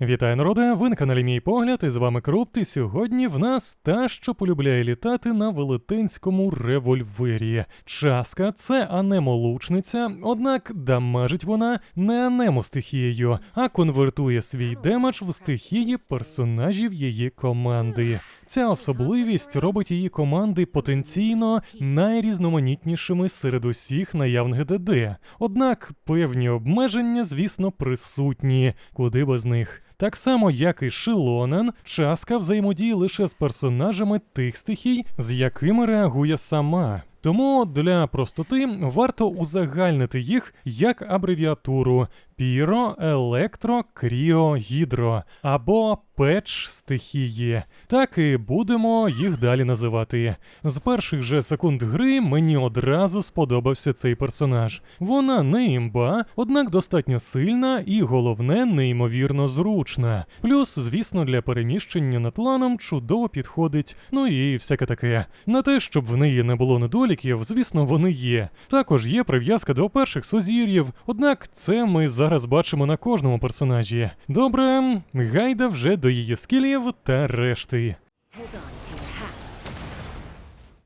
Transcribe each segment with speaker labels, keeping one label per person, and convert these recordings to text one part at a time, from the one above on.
Speaker 1: Вітаю народе! Ви на каналі Мій Погляд, і з вами Крупт, і сьогодні в нас та, що полюбляє літати на велетенському револьвері. Часка це анемолучниця, однак дамажить вона не анему стихією, а конвертує свій демедж в стихії персонажів її команди. Ця особливість робить її команди потенційно найрізноманітнішими серед усіх наявних ДД. Однак певні обмеження, звісно, присутні, куди без них. Так само, як і Шилонен, часка взаємодіє лише з персонажами тих стихій, з якими реагує сама. Тому для простоти варто узагальнити їх як абревіатуру Піро, Електро, Кріо, Гідро або Печ стихії. Так і будемо їх далі називати. З перших же секунд гри мені одразу сподобався цей персонаж. Вона не імба, однак достатньо сильна і головне, неймовірно зручна. Плюс, звісно, для переміщення над ланом чудово підходить, ну і всяке таке. На те, щоб в неї не було недоліків, звісно, вони є. Також є прив'язка до перших сузір'їв, однак це ми зараз бачимо на кожному персонажі. Добре, гайда вже до її скілів та решти.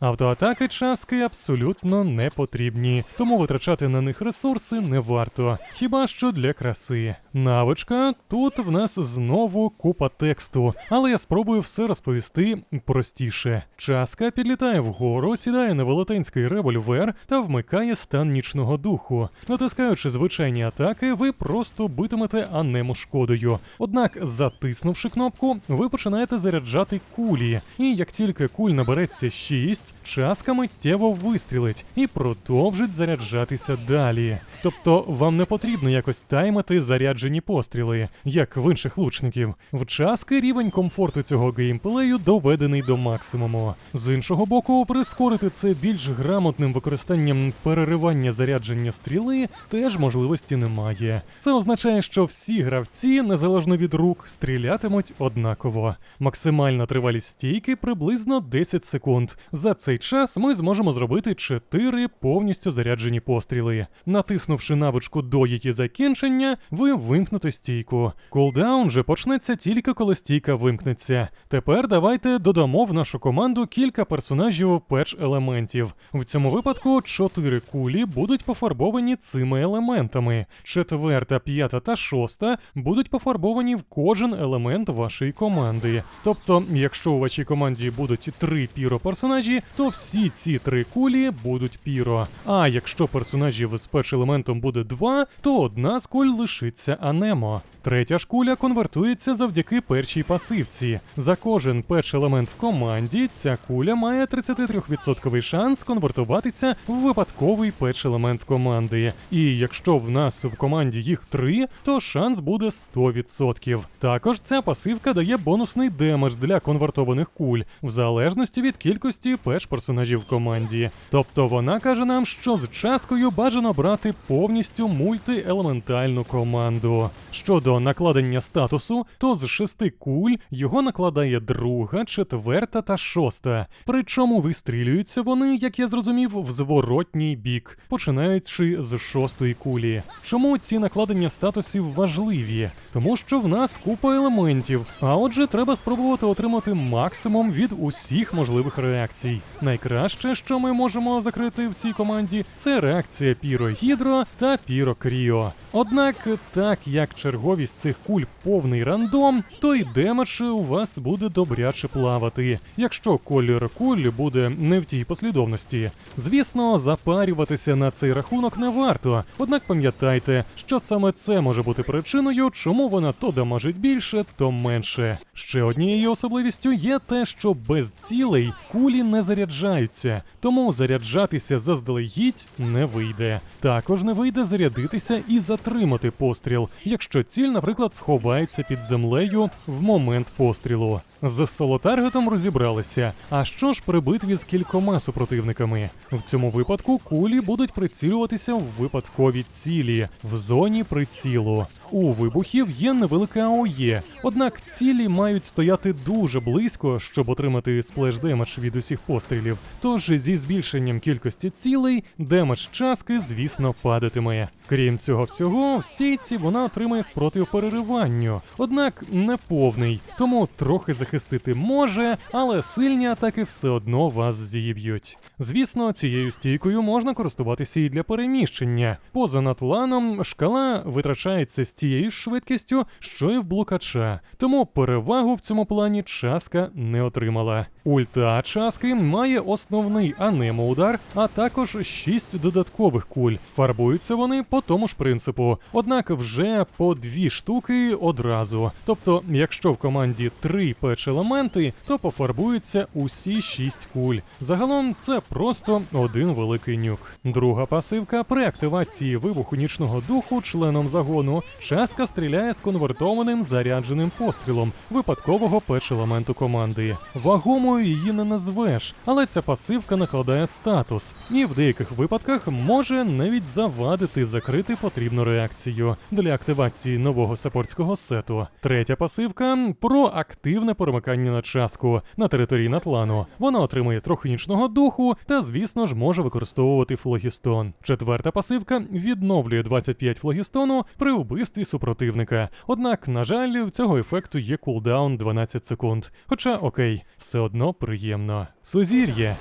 Speaker 1: Автоатаки часки абсолютно не потрібні, тому витрачати на них ресурси не варто, хіба що для краси. Навичка тут в нас знову купа тексту, але я спробую все розповісти простіше. Часка підлітає вгору, сідає на велетенський револьвер та вмикає стан нічного духу. Натискаючи звичайні атаки, ви просто битимете анему шкодою. Однак, затиснувши кнопку, ви починаєте заряджати кулі, і як тільки куль набереться 6, Часка миттєво вистрілить і продовжить заряджатися далі. Тобто вам не потрібно якось таймити заряджені постріли, як в інших лучників. В часки рівень комфорту цього геймплею доведений до максимуму. З іншого боку, прискорити це більш грамотним використанням переривання зарядження стріли теж можливості немає. Це означає, що всі гравці, незалежно від рук, стрілятимуть однаково. Максимальна тривалість стійки приблизно 10 секунд. За цей час ми зможемо зробити 4 повністю заряджені постріли. Натиснувши навичку до її закінчення, ви вимкнете стійку. Кулдаун же почнеться тільки коли стійка вимкнеться. Тепер давайте додамо в нашу команду кілька персонажів печ елементів. В цьому випадку 4 кулі будуть пофарбовані цими елементами. Четверта, п'ята та шоста будуть пофарбовані в кожен елемент вашої команди. Тобто, якщо у вашій команді будуть три піро персонажі, то всі ці три кулі будуть піро. А якщо персонажів з печ елементом буде два, то одна з куль лишиться анемо. Третя ж куля конвертується завдяки першій пасивці. За кожен печ елемент в команді ця куля має 33% шанс конвертуватися в випадковий печ елемент команди. І якщо в нас в команді їх три, то шанс буде 100%. Також ця пасивка дає бонусний демедж для конвертованих куль, в залежності від кількості печ персонажів в команді. Тобто вона каже нам, що з часткою бажано брати повністю мультиелементальну команду. Щодо накладення статусу, то з шести куль його накладає друга, четверта та шоста. Причому вистрілюються вони, як я зрозумів, в зворотній бік, починаючи з шостої кулі. Чому ці накладення статусів важливі? Тому що в нас купа елементів, а отже, треба спробувати отримати максимум від усіх можливих реакцій. Найкраще, що ми можемо закрити в цій команді, це реакція Піро Гідро та Піро Кріо. Однак, так як черговість цих куль повний рандом, то й демедж у вас буде добряче плавати, якщо колір куль буде не в тій послідовності. Звісно, запарюватися на цей рахунок не варто, однак пам'ятайте, що саме це може бути причиною, чому вона то дамажить більше, то менше. Ще однією особливістю є те, що без цілей кулі не заряджаються, тому заряджатися заздалегідь не вийде. Також не вийде зарядитися і затримати постріл, якщо ціль, наприклад, сховається під землею в момент пострілу. З солотаргетом розібралися. А що ж при битві з кількома супротивниками? В цьому випадку кулі будуть прицілюватися в випадкові цілі в зоні прицілу. У вибухів є невелика АОЄ, однак цілі мають стояти дуже близько, щоб отримати сплеш демедж від усіх пострілів. Пострілів. Тож зі збільшенням кількості цілей демедж частки, звісно, падатиме. Крім цього всього, в стійці вона отримує спротив перериванню, однак не повний, тому трохи захистити може, але сильні атаки все одно вас зіб'ють. Звісно, цією стійкою можна користуватися і для переміщення. Поза натланом шкала витрачається з тією ж швидкістю, що і в блукача, тому перевагу в цьому плані часка не отримала. Ульта часки має основний анемо-удар, а також 6 додаткових куль. Фарбуються вони по тому ж принципу, однак вже по дві штуки одразу. Тобто, якщо в команді три печ-елементи, то пофарбуються усі 6 куль. Загалом це просто один великий нюк. Друга пасивка при активації вибуху нічного духу членом загону частка стріляє з конвертованим зарядженим пострілом випадкового печ-елементу команди. Вагомою її не назвеш, але ця пасивка накладає статус, і в деяких випадках може навіть завадити закрити потрібну реакцію для активації нового саппортського сету. Третя пасивка про активне перемикання на часку на території Натлану. Вона отримує трохи нічного духу та, звісно ж, може використовувати флогістон. Четверта пасивка відновлює 25 флогістону при вбивстві супротивника. Однак, на жаль, в цього ефекту є кулдаун 12 секунд. Хоча окей, все одно приємно. Сузір'я.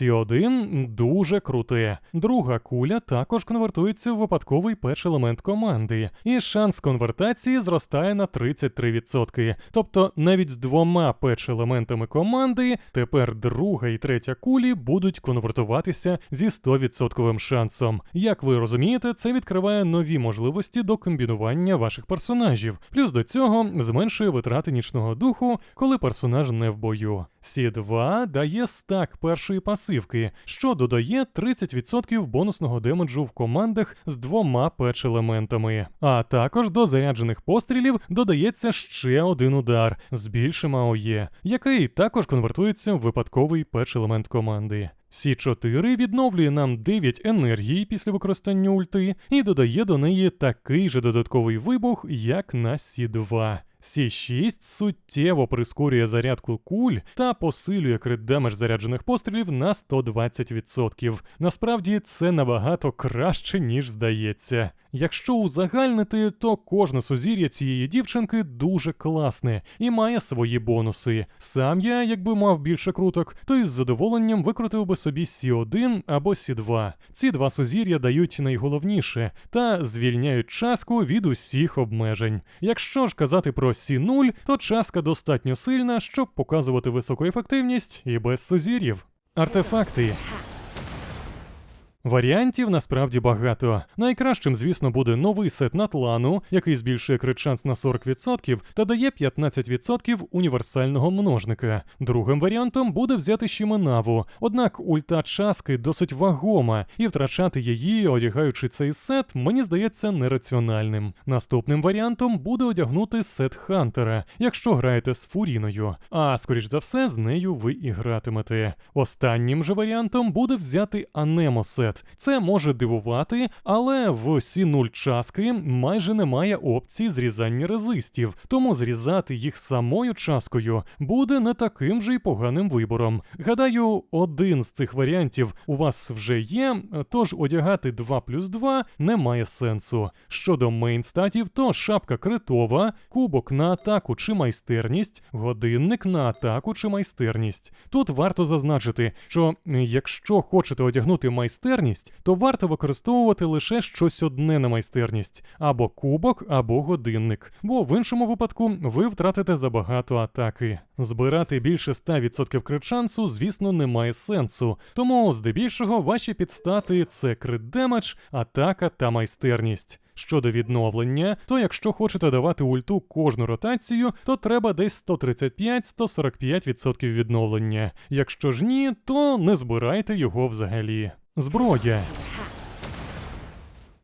Speaker 1: Сі1 дуже круте. Друга куля також конвертується в випадковий перший елемент команди, і шанс конвертації зростає на 33%. Тобто навіть з двома печ-елементами команди тепер друга і третя кулі будуть конвертуватися зі 100% шансом. Як ви розумієте, це відкриває нові можливості до комбінування ваших персонажів. Плюс до цього зменшує витрати нічного духу, коли персонаж не в бою. Сі2 дає стак першої пасивки, що додає 30% бонусного демеджу в командах з двома печ-елементами. А також до заряджених пострілів додається ще один удар з більшим АОЄ, який також конвертується в випадковий печ-елемент команди. Сі4 відновлює нам 9 енергії після використання ульти і додає до неї такий же додатковий вибух, як на Сі2. Сі6 суттєво прискорює зарядку куль та посилює крит демедж заряджених пострілів на 120%. Насправді це набагато краще, ніж здається. Якщо узагальнити, то кожне сузір'я цієї дівчинки дуже класне і має свої бонуси. Сам я, якби мав більше круток, то із задоволенням викрутив би собі Сі1 або Сі2. Ці два сузір'я дають найголовніше та звільняють часку від усіх обмежень. Якщо ж казати про Сі0, то часка достатньо сильна, щоб показувати високу ефективність і без сузір'їв. Артефакти. Варіантів насправді багато. Найкращим, звісно, буде новий сет Натлану, який збільшує крит шанс на 40% та дає 15% універсального множника. Другим варіантом буде взяти Шіменаву, однак ульта часки досить вагома, і втрачати її, одягаючи цей сет, мені здається нераціональним. Наступним варіантом буде одягнути сет Хантера, якщо граєте з Фуріною, а скоріш за все з нею ви і гратимете. Останнім же варіантом буде взяти Анемо сет. Це може дивувати, але в Сі0 часки майже немає опції зрізання резистів, тому зрізати їх самою часкою буде не таким же й поганим вибором. Гадаю, один з цих варіантів у вас вже є, тож одягати 2 плюс 2 не має сенсу. Щодо мейнстатів, то шапка критова, кубок на атаку чи майстерність, годинник на атаку чи майстерність. Тут варто зазначити, що якщо хочете одягнути майстерність, то варто використовувати лише щось одне на майстерність або кубок, або годинник, бо в іншому випадку ви втратите забагато атаки. Збирати більше 100% крит шансу, звісно, немає сенсу, тому здебільшого ваші підстати це крит демедж, атака та майстерність. Щодо відновлення, то якщо хочете давати ульту кожну ротацію, то треба десь 135-145% відновлення. Якщо ж ні, то не збирайте його взагалі. Зброя.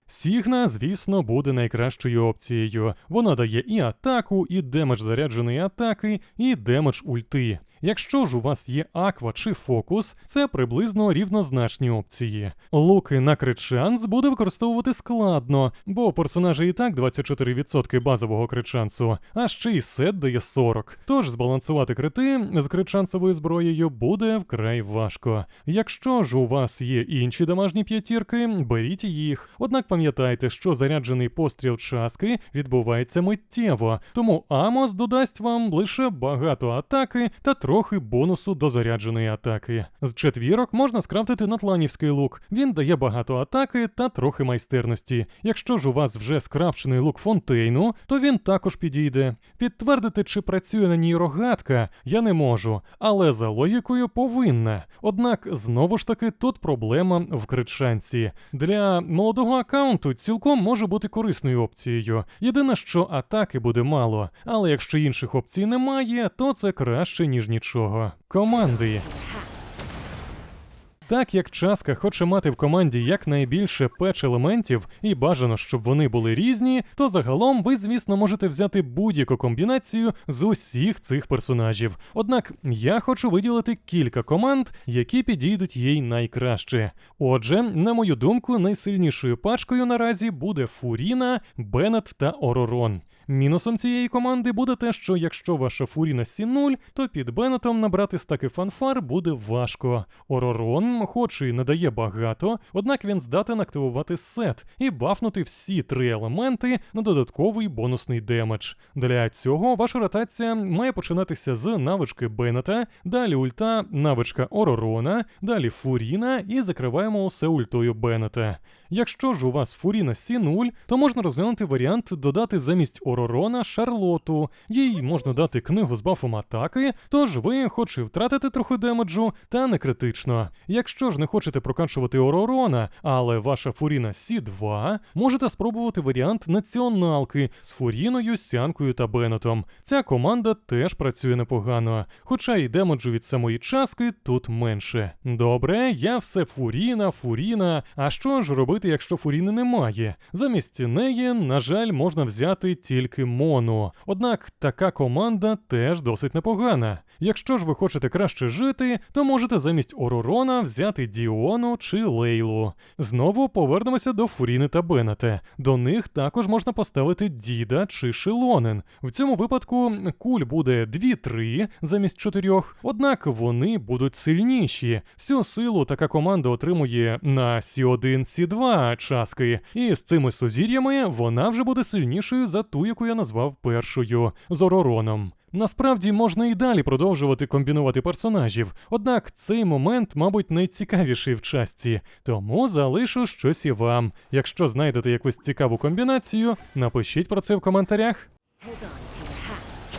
Speaker 1: Сігна, звісно, буде найкращою опцією. Вона дає і атаку, і демедж зарядженої атаки, і демедж ульти. Якщо ж у вас є Аква чи Фокус, це приблизно рівнозначні опції. Луки на критшанс буде використовувати складно, бо у персонажа і так 24% базового критшансу, а ще й сет дає 40. Тож збалансувати крити з критшансовою зброєю буде вкрай важко. Якщо ж у вас є інші домашні п'ятірки, беріть їх. Однак пам'ятайте, що заряджений постріл часки відбувається миттєво, тому Амос додасть вам лише багато атаки та трохи бонусу до зарядженої атаки. З четвірок можна скрафтити натланівський лук. Він дає багато атаки та трохи майстерності. Якщо ж у вас вже скрафчений лук фонтейну, то він також підійде. Підтвердити, чи працює на ній рогатка, я не можу, але за логікою повинна. Однак знову ж таки тут проблема в критшанці. Для молодого аккаунту цілком може бути корисною опцією. Єдине, що атаки буде мало, але якщо інших опцій немає, то це краще ніж нічого. Команди. Так як Часка хоче мати в команді якнайбільше печ елементів і бажано, щоб вони були різні, то загалом ви, звісно, можете взяти будь-яку комбінацію з усіх цих персонажів. Однак я хочу виділити кілька команд, які підійдуть їй найкраще. Отже, на мою думку, найсильнішою пачкою наразі буде Фуріна, Беннет та Оророн. Мінусом цієї команди буде те, що якщо ваша Фуріна Сі 0, то під Беннетом набрати стаки фанфар буде важко. Оророн, хоч і не дає багато, однак він здатен активувати сет і бафнути всі три елементи на додатковий бонусний демедж. Для цього ваша ротація має починатися з навички Беннета, далі ульта, навичка Оророна, далі Фуріна і закриваємо усе ультою Беннета. Якщо ж у вас Фуріна Сі 0, то можна розглянути варіант додати замість Оророна Шарлоту. Їй можна дати книгу з бафом атаки, тож ви, хоч і втратите трохи демеджу, та не критично. Якщо ж не хочете прокачувати Оророна, але ваша Фуріна Сі 2, можете спробувати варіант націоналки з Фуріною, Сянкою та Беннетом. Ця команда теж працює непогано, хоча і демеджу від самої часки тут менше. Добре, я все Фуріна, Фуріна. А що ж робити, якщо Фуріни немає? Замість неї, на жаль, можна взяти тільки Мону. Однак така команда теж досить непогана. Якщо ж ви хочете краще жити, то можете замість Оророна взяти Діону чи Лейлу. Знову повернемося до Фуріни та Беннета. До них також можна поставити Діда чи Шилонен. В цьому випадку куль буде 2-3 замість 4, однак вони будуть сильніші. Всю силу така команда отримує на Сі1, Сі2 часки, і з цими сузір'ями вона вже буде сильнішою за ту, яку я назвав першою Зоророном. Насправді можна і далі продовжувати комбінувати персонажів, однак цей момент, мабуть, найцікавіший в частці, тому залишу щось і вам. Якщо знайдете якусь цікаву комбінацію, напишіть про це в коментарях.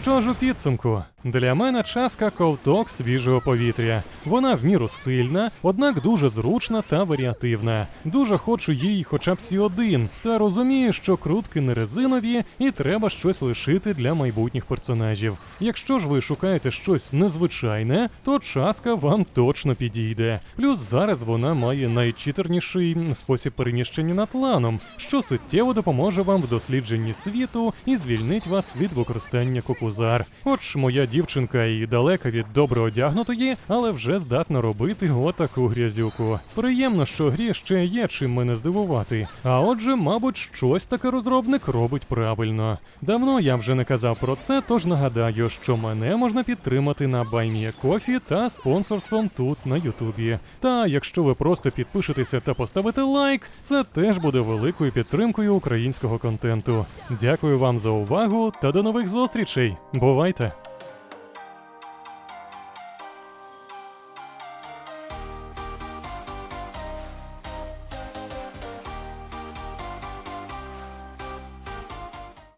Speaker 1: Що ж у підсумку? Для мене часка ковток свіжого повітря. Вона в міру сильна, однак дуже зручна та варіативна. Дуже хочу їй хоча б сі один, та розумію, що крутки не резинові і треба щось лишити для майбутніх персонажів. Якщо ж ви шукаєте щось незвичайне, то часка вам точно підійде. Плюс зараз вона має найчитерніший спосіб переміщення над ланом, що суттєво допоможе вам в дослідженні світу і звільнить вас від використання кокузар. Хоч моя дівчинка і далека від добре одягнутої, але вже здатна робити отаку грязюку. Приємно, що грі ще є чим мене здивувати. А отже, мабуть, щось таке розробник робить правильно. Давно я вже не казав про це, тож нагадаю, що мене можна підтримати на BuyMeACoffee та спонсорством тут на Ютубі. Та якщо ви просто підпишетеся та поставите лайк, це теж буде великою підтримкою українського контенту. Дякую вам за увагу та до нових зустрічей. Бувайте!